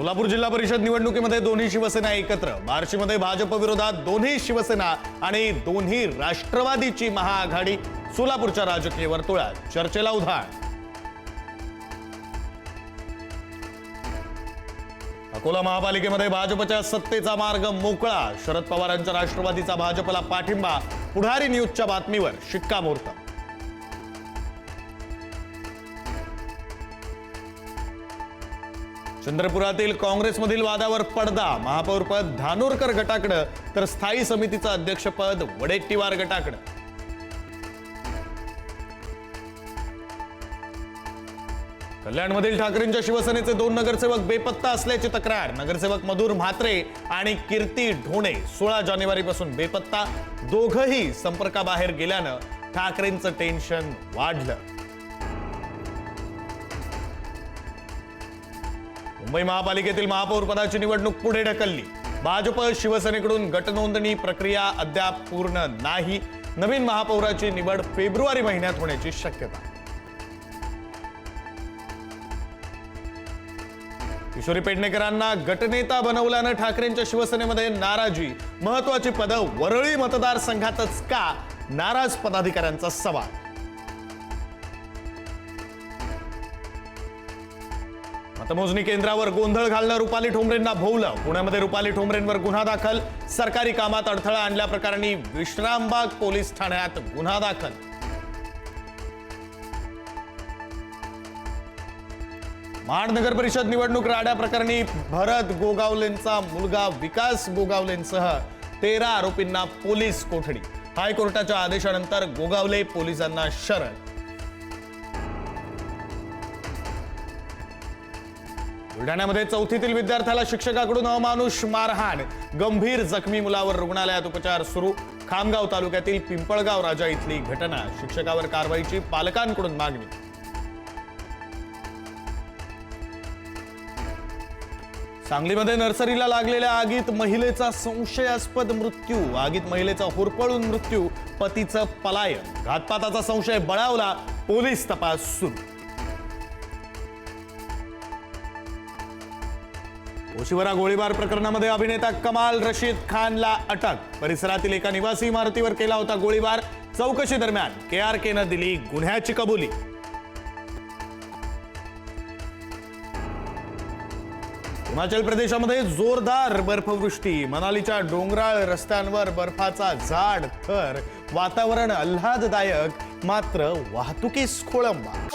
सोलापूर जिल्हा परिषद निवडणुकीमध्ये दोन्ही शिवसेना एकत्र. बार्शीमध्ये भाजप विरोधात दोन्ही शिवसेना आणि दोन्ही राष्ट्रवादीची महाआघाडी सोलापूरच्या राजकीय वर्तुळात. चर्चेला उधाण. अकोला महापालिकेमध्ये भाजपच्या सत्तेचा मार्ग मोकळा. शरद पवारांच्या राष्ट्रवादीचा भाजपला पाठिंबा. पुढारी न्यूजच्या बातमीवर शिक्कामोर्तब. चंद्रपुरातील काँग्रेसमधील वादावर पडदा. महापौरपद धानोरकर गटाकडं तर स्थायी समितीचं अध्यक्षपद वडेट्टीवार गटाकडं. कल्याणमधील ठाकरेंच्या शिवसेनेचे दोन नगरसेवक बेपत्ता असल्याची तक्रार. नगरसेवक मधुर म्हात्रे आणि कीर्ती ढोणे सोळा जानेवारीपासून बेपत्ता. दोघही संपर्काबाहेर गेल्यानं ठाकरेंचं टेन्शन वाढलं. मुंबई महापालिकेतील महापौरपदाची निवडणूक पुढे ढकलली. भाजप शिवसेनेकडून गटनोंदणी प्रक्रिया अद्याप पूर्ण नाही. नवीन महापौराची निवड फेब्रुवारी महिन्यात होण्याची शक्यता. किशोरी पेडणेकरांना गटनेता बनवल्यानं ठाकरेंच्या शिवसेनेमध्ये नाराजी. महत्वाची पदं वरळी मतदारसंघातच का? नाराज पदाधिकाऱ्यांचा सवाल. मतमोजणी केंद्रावर गोंधळ घालणं रुपाली ठोंबरेंना भोवलं. पुण्यामध्ये रुपाली ठोंबरेंवर गुन्हा दाखल. सरकारी कामात अडथळा आणल्याप्रकरणी विश्रामबाग पोलीस ठाण्यात गुन्हा दाखल. महाड नगर परिषद निवडणूक राड्याप्रकरणी भरत गोगावलेंचा मुलगा विकास गोगावलेंसह तेरा आरोपींना पोलीस कोठडी. हायकोर्टाच्या आदेशानंतर गोगावले पोलिसांना शरण. बुलढाण्यामध्ये चौथीतील विद्यार्थ्याला शिक्षकाकडून अमानुष मारहाण. गंभीर जखमी मुलावर रुग्णालयात उपचार सुरू. खामगाव तालुक्यातील पिंपळगाव राजा इथली घटना. शिक्षकावर कारवाईची पालकांकडून मागणी. सांगलीमध्ये नर्सरीला लागलेल्या आगीत महिलेचा संशयास्पद मृत्यू. आगीत महिलेचा होरपळून मृत्यू. पतीचं पलायन. घातपाताचा संशय बळावला. पोलीस तपास सुरू. ओशिवरा गोळीबार प्रकरणामध्ये अभिनेता कमाल रशीद खानला अटक. परिसरातील एका निवासी इमारतीवर केला होता गोळीबार. चौकशी दरम्यान के आर केनं दिली गुन्ह्याची कबुली. हिमाचल प्रदेशामध्ये जोरदार बर्फवृष्टी. मनालीच्या डोंगराळ रस्त्यांवर बर्फाचा झाड थर. वातावरण आल्हाददायक मात्र वाहतुकीस खोळंबा.